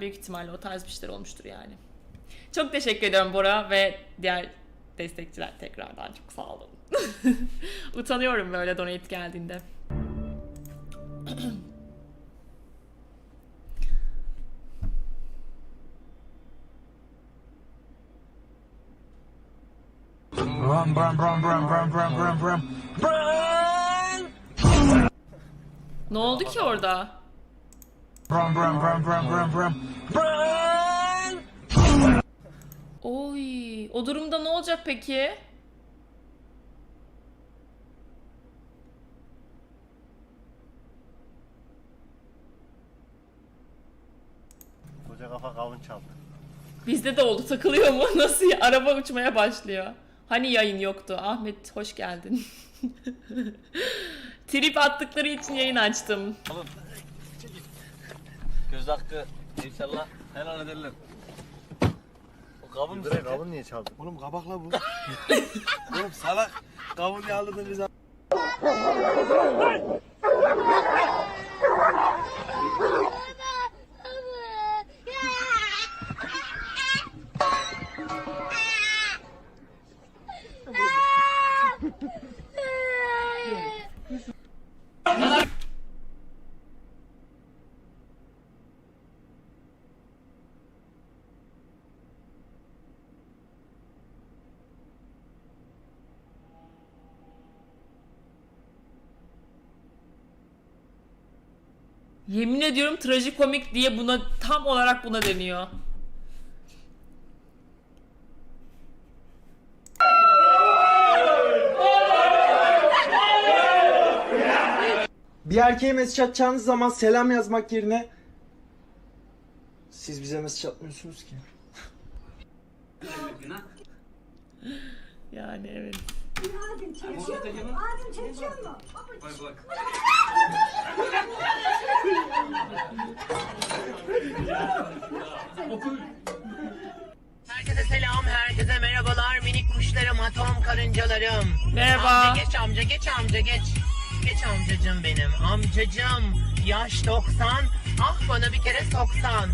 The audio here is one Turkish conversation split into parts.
Büyük ihtimalle o tarz bir şeyler olmuştur yani. Çok teşekkür ediyorum Bora ve diğer destekçiler tekrardan çok sağ olun. Utanıyorum böyle donate geldiğinde. Run, run, run, run, run, run, run. Run! Ne oldu ki orada? Run, run, run, run, run, run. Run! Oy, o durumda ne olacak peki? Koca kafa kavun çaldı. Bizde de oldu takılıyor mu? Nasıl ya? Araba uçmaya başlıyor. Hani yayın yoktu? Ahmet hoş geldin. Trip attıkları için yayın açtım. Oğlum. Göz hakkı inşallah helal ederler. O kavun mu Direkt sence? niye çaldı? Oğlum kabakla bu. Oğlum salak. Kavun yağladın bize. Ediyorum trajikomik diye buna tam olarak buna deniyor. Bir erkeğe mesaj atacağınız zaman selam yazmak yerine siz bize mesaj atmıyorsunuz ki. Yani evet. Adem çalışıyor mu? Adem çalışıyor mu? Herkese selam, herkese merhabalar minik kuşlarım, atom karıncalarım. Merhaba. Amca geç amca, geç amca, geç. Geç amcacım benim, amcacım. Yaş 90, ah bana bir kere soksan.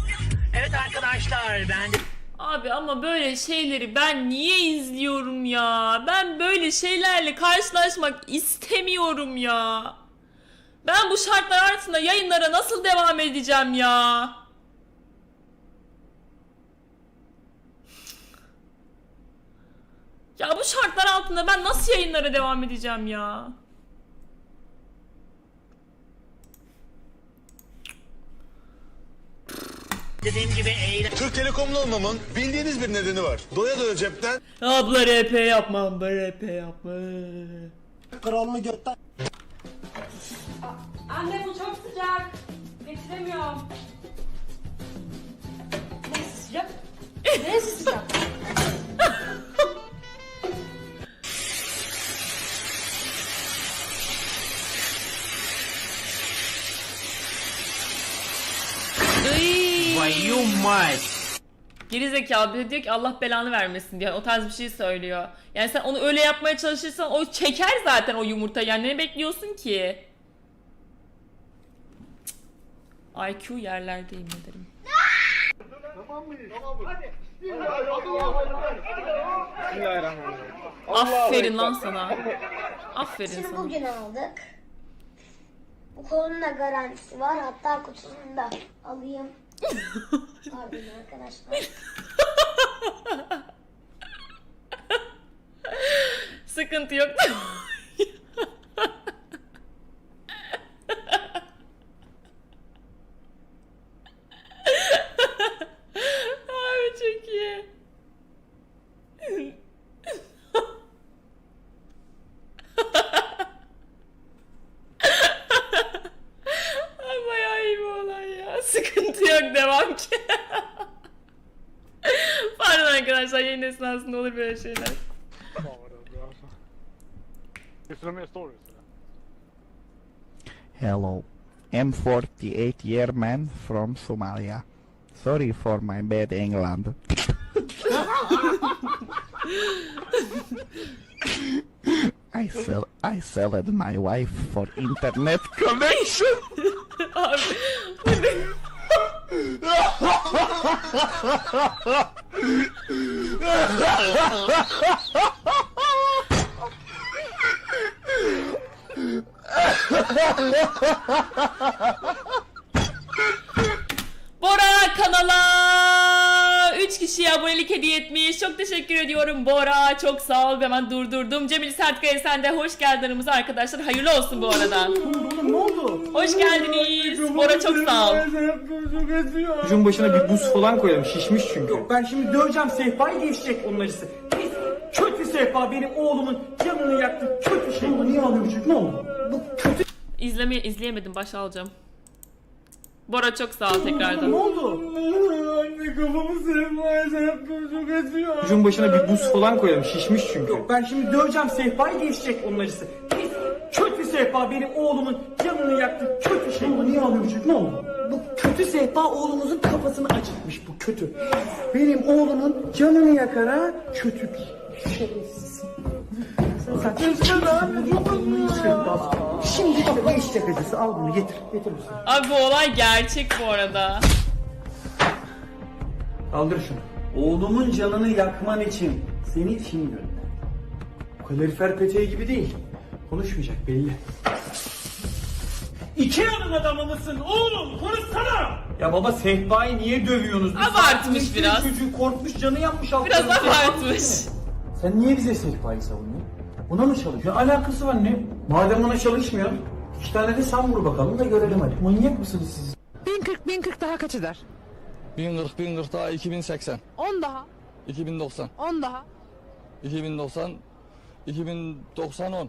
Evet arkadaşlar, ben Abi ama böyle şeyleri ben niye izliyorum ya? Ben böyle şeylerle karşılaşmak istemiyorum ya. Ben bu şartlar altında yayınlara nasıl devam edeceğim ya? Ya bu şartlar altında ben nasıl yayınlara devam edeceğim ya? Dediğim gibi eğlen... Türk Telekom'lu olmamın bildiğiniz bir nedeni var. Doya doya cepten Abla RP yapmam, ben RP yapma. Kralını götten Anne bu çok sıcak. Getiremiyorum. Neresi sıcak? Neresi sıcak? Geri zekalı bir de diyor ki Allah belanı vermesin diye o tarz bir şey söylüyor. Yani sen onu öyle yapmaya çalışırsan o çeker zaten o yumurta yani ne bekliyorsun ki? IQ yerlerde yemin ederim. Aferin lan sana. Aferin Şimdi sana. bugün aldık. Bu kolun da garantisi var. Hatta kutusunu da alayım. Pardon arkadaşlar. Sıkıntı yok. Hello, I'm 48 year man from Somalia. Sorry for my bad England. I sell I sold my wife for internet connection. Bora kanala 3 kişiye abonelik hediye etmiş. Çok teşekkür ediyorum Bora. Çok sağ ol. Hemen durdurdum. Cemil Sertkaya sen de hoş geldin aramıza arkadaşlar. Hayırlı olsun bu arada. ne oldu? Hoş geldiniz. Bora çok sağ ol. Çocuğun başına bir buz falan koyalım şişmiş çünkü. Yok ben şimdi döveceğim sehpayı geçecek onun acısı. Kötü sehpa benim oğlumun canını yaktı kötü şey. Niye ağlıyor çocuk ne oldu? Bu kötü İzleme, izleyemedim. Başa alacağım. Bora çok sağ ol tekrardan. ne oldu? Anne kafamı sehpaya çarptım çok acıyor. Çocuğun başına bir buz falan koyalım şişmiş çünkü. Yok ben şimdi döveceğim sehpayı geçecek onun acısı. Pis, kötü sehpa benim oğlumun canını yaktı kötü şey. Niye ağlıyor çocuk ne oldu? Bu kötü sehpa oğlumuzun kafasını acıtmış bu kötü. Benim oğlumun canını yakar ha kötü bir şerefsiz. Şimdi işte geçecek acısı al bunu getir getir sen. Abi bu olay gerçek bu arada. Kaldır şunu. Oğlumun canını yakman için seni kim gönderdi? Kalorifer peteği gibi değil. Konuşmayacak belli. İki yanın adamı mısın oğlum? Konuşsana! Ya baba sehpayı niye dövüyorsunuz? Abartmış biraz. Çocuğu korkmuş canı yanmış alt Biraz abartmış. Sen niye bize sehpayı savunuyorsun? Buna mı çalışıyor? Alakası var ne? Madem ona çalışmıyor, iki tane de sen vur bakalım da görelim hadi. Manyak mısınız siz? 1040 1040 daha kaç eder? 1040 1040 daha 2080. 10 daha. 2090. 10 daha. 2090. 2090 10.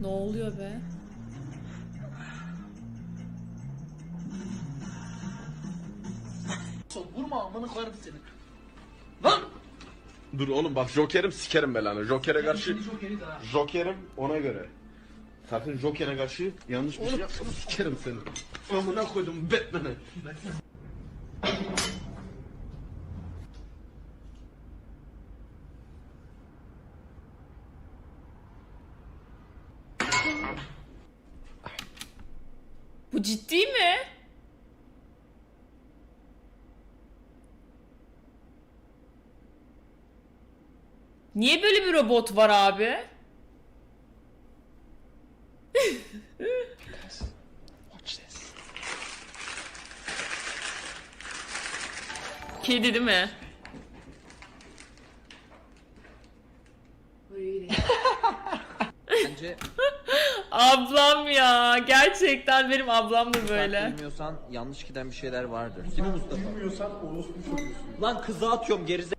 Ne oluyor be? Dur oğlum bak Joker'im sikerim belanı. Joker'e karşı... Joker'im ona göre. Sakın Joker'e karşı yanlış bir şey yapma sikerim seni. Amına koydum Batman'e. Bu ciddi mi? Niye böyle bir robot var abi? Kedi değil mi? Bence Ablam ya. Gerçekten benim ablam da böyle. bilmiyorsan yanlış giden bir şeyler vardır. Değil mi Mustafa? Bilmiyorsan orospu çocuğusun. Lan kıza atıyorum gerize.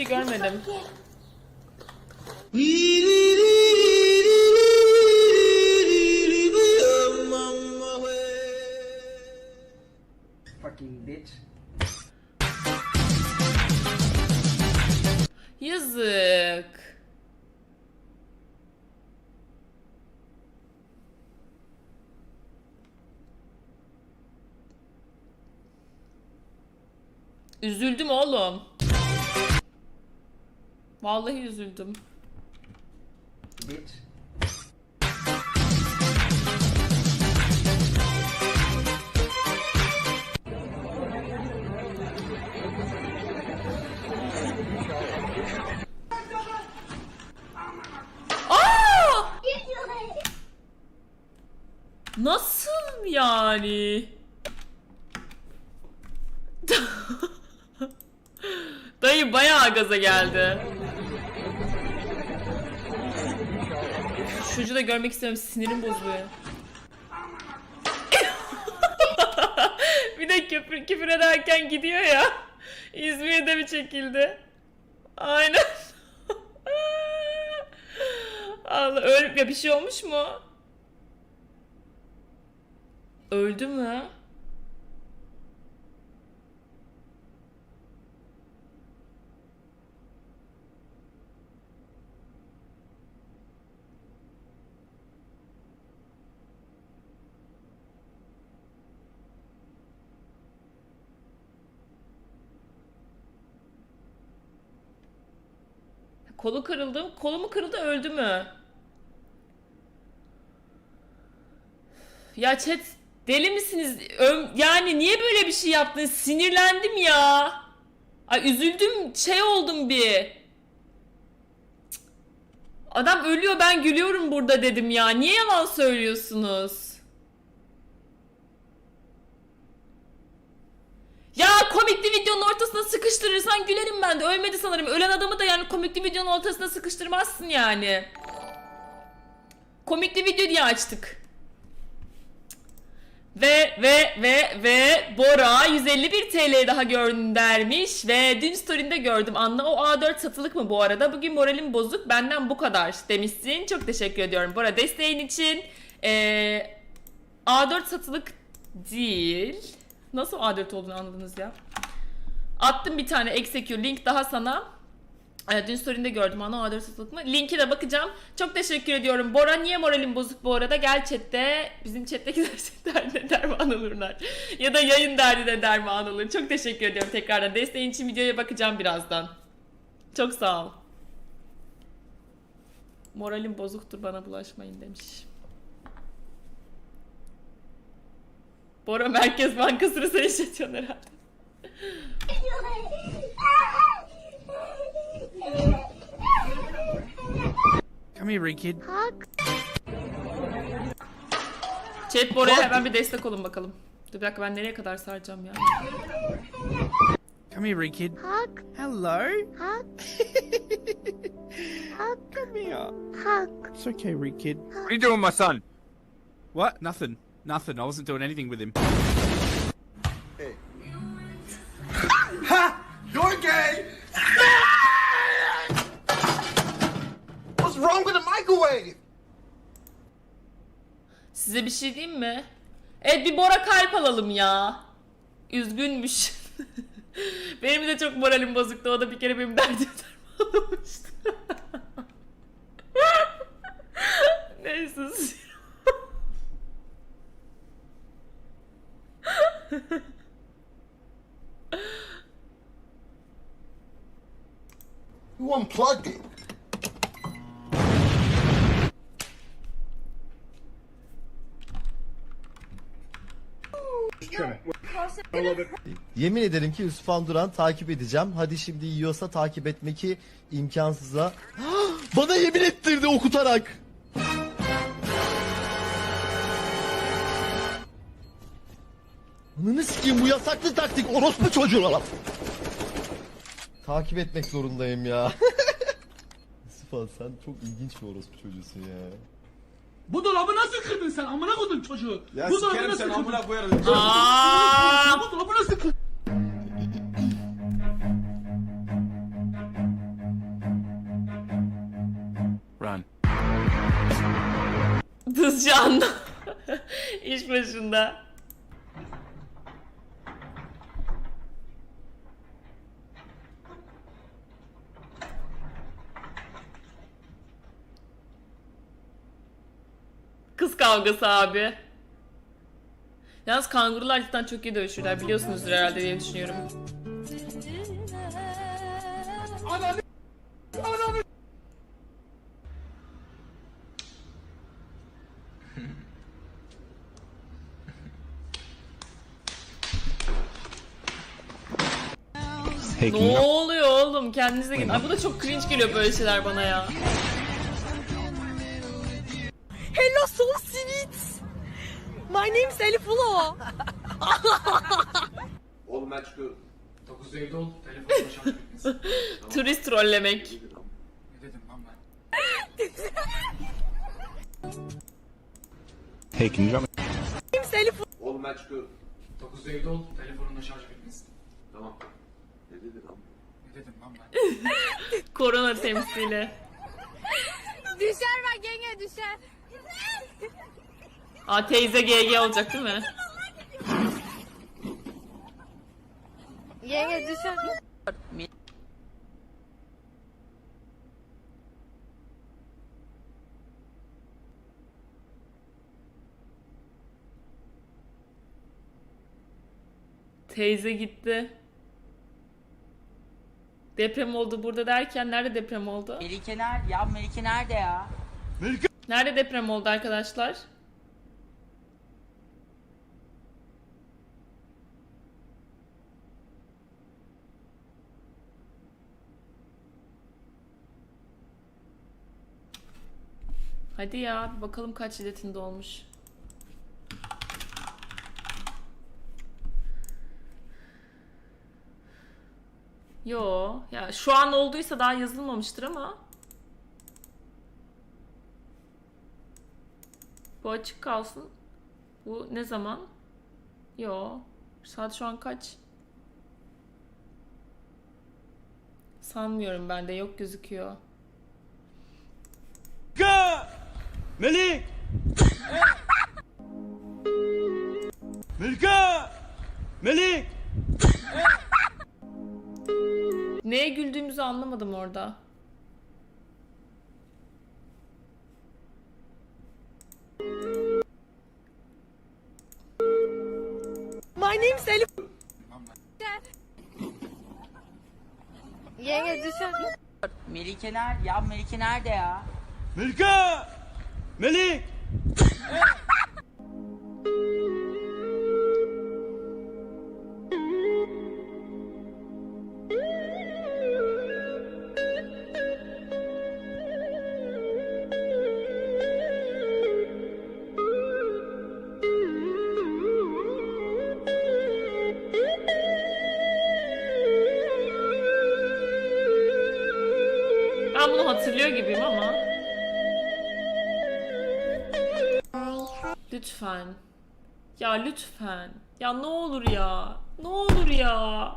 Şey görmedim. Vallahi üzüldüm. Aa! Nasıl yani? Dayı bayağı gaza geldi. Çocuğu da görmek istiyorum sinirim bozuluyor. bir de küfür, küfür ederken gidiyor ya. İzmir'de mi çekildi? Aynen. Allah öl ya bir şey olmuş mu? Öldü mü? Kolu kırıldı. Kolu mu kırıldı öldü mü? Ya chat deli misiniz? Ö- yani niye böyle bir şey yaptınız? Sinirlendim ya. Ay üzüldüm şey oldum bir. Adam ölüyor ben gülüyorum burada dedim ya. Niye yalan söylüyorsunuz? Ya komikli videonun ortasına sıkıştırırsan gülerim ben de. Ölmedi sanırım. Ölen adamı da yani komikli videonun ortasına sıkıştırmazsın yani. Komikli video diye açtık. Ve ve ve ve Bora 151 TL daha göndermiş ve dün story'inde gördüm Anla o A4 satılık mı bu arada bugün moralim bozuk benden bu kadar demişsin çok teşekkür ediyorum Bora desteğin için Ee, A4 satılık değil nasıl A4 olduğunu anladınız ya attım bir tane execute link daha sana ee, Dün story'inde gördüm ana A4 satılık mı? Linki de bakacağım. Çok teşekkür ediyorum. Bora niye moralim bozuk bu arada? Gel chatte. Bizim chat'tekiler derdine derman olurlar. ya da yayın derdine derman olur. Çok teşekkür ediyorum tekrardan. Desteğin için videoya bakacağım birazdan. Çok sağ ol. Moralim bozuktur bana bulaşmayın demiş. Bora Merkez Bankası'nı sen işletiyorsun herhalde. Come here, Kid. Chat Bora'ya hemen bir destek olun bakalım. Dur bir dakika ben nereye kadar saracağım ya. Come here, Kid. Hug. Hello. Hug. Hug. Come here. Hug. It's okay, Kid. What are you doing, my son? What? Nothing. Nothing. I wasn't doing anything with him. Ha! You're gay! What's wrong with the microwave? Size bir şey diyeyim mi? Evet bir Bora kalp alalım ya. Üzgünmüş. benim de çok moralim bozuktu. O da bir kere benim derdimi dermanlamıştı. Neyse. You unplugged it. Yemin ederim ki Yusuf Duran takip edeceğim. Hadi şimdi yiyorsa takip etmeki imkansıza. Bana yemin ettirdi okutarak. Ananı sikeyim bu yasaklı taktik orospu çocuğu. Takip etmek zorundayım ya. Yusuf Han, sen çok ilginç bir orospu çocuğusun ya. Bu dolabı nasıl kırdın sen amına koydun çocuğu? Ya Bu dolabı sikerim nasıl sen kırdın? amına koyarım. Aa! Bu dolabı nasıl kırdın? Run. Dızcı anla. İş başında. Kız kavgası abi. Yalnız kangurular cidden çok iyi dövüşürler biliyorsunuzdur herhalde diye düşünüyorum. Ne oluyor oğlum? Kendinize gidin. Ay bu da çok cringe geliyor böyle şeyler bana ya. My name is Elif Ulu. Oğlum ben çıkıyorum. Turist trollemek. Hey, can you drop me? Name is Elif Oğlum ben çıkıyorum. 9'da evde ol, telefonunda şarj bitmesin. Tamam. Ne dedin lan? Ne dedim lan ben? Korona temsili. Düşer bak yenge düşer. Aa teyze GG olacak değil mi? Yenge düşer. Teyze gitti. Deprem oldu burada derken nerede deprem oldu? Melike nerede ya? Melike nerede ya? Nerede deprem oldu arkadaşlar? Hadi ya bir bakalım kaç şiddetinde olmuş. Yo ya şu an olduysa daha yazılmamıştır ama Bu açık kalsın. Bu ne zaman? Yo. Saat şu an kaç? Sanmıyorum ben de yok gözüküyor. Melik! Melika! Melik! Neye güldüğümüzü anlamadım orada. My name's Elif. Yenge düşer. Melike nerede ya? Melike nerede ya? Melika! Melik! Ben bunu hatırlıyor gibiyim ama. Lütfen. Ya lütfen. Ya ne olur ya. Ne olur ya.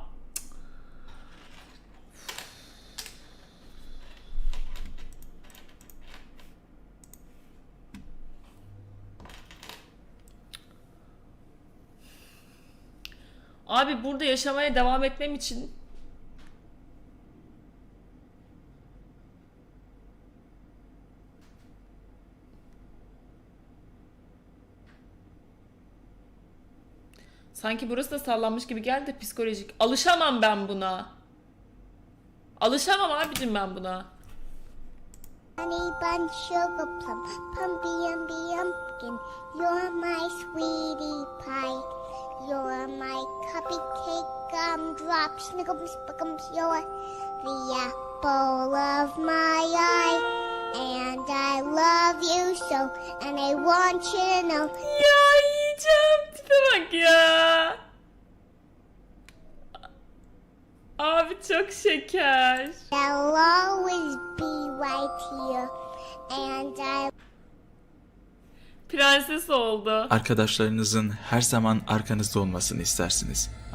Abi burada yaşamaya devam etmem için Sanki burası da sallanmış gibi geldi psikolojik. Alışamam ben buna. Alışamam abicim ben buna. Honey bun sugar plum, pumpy umby. You're my sweetie pie. You're my cupcake gumdrop, snickums, spickums. You're the apple of my eye. And I love you so, and I want you to know. Tipe bak ya. Abi çok şeker. I'll always be right here. And I Prenses oldu. Arkadaşlarınızın her zaman arkanızda olmasını istersiniz.